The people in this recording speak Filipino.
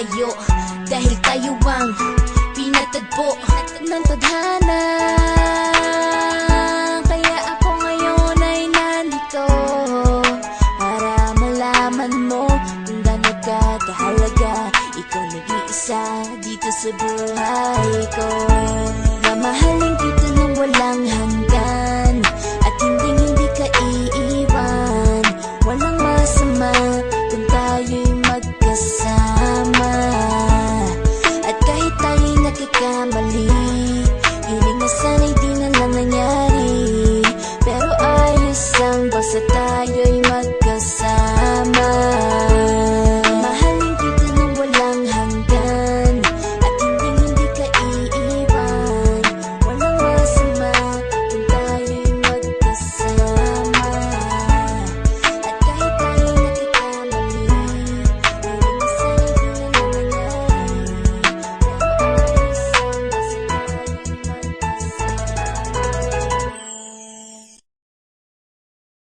magkakalayo Dahil tayo ang pinatagpo ng tadhana. Kaya ako ngayon ay nandito Para malaman mo kung gaano ka kahalaga. Ikaw nag-iisa dito sa buhay ko